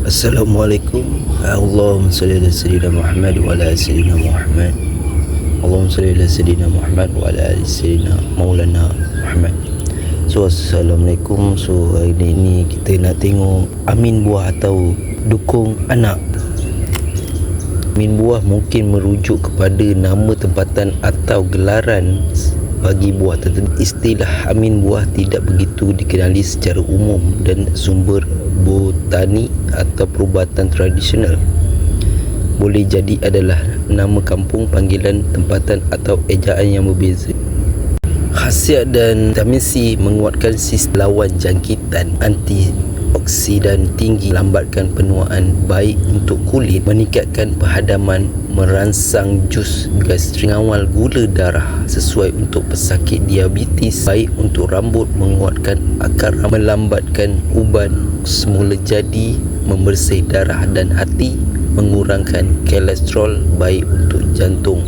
Assalamualaikum. Allahumma salli ala sayyidina Muhammad wa ala sayyidina Muhammad. Allahumma salli ala sayyidina Muhammad wa ala sayyidina Maulana Muhammad. So Assalamualaikum. So hari ni kita nak tengok Amin buah atau dukung anak. Amin buah mungkin merujuk kepada nama tempatan atau gelaran bagi buah tertentu. Istilah amin buah tidak begitu dikenali secara umum dan sumber botani atau perubatan tradisional. Boleh jadi adalah nama kampung, panggilan tempatan atau ejaan yang berbeza. Khasiat dan vitamin C menguatkan sistem lawan jangkitan anti oksidan tinggi lambatkan penuaan baik untuk kulit meningkatkan perhadaman merangsang jus gastrik awal gula darah sesuai untuk pesakit diabetes. Baik untuk rambut menguatkan akar melambatkan uban semula jadi membersih darah dan hati mengurangkan kolesterol. Baik untuk jantung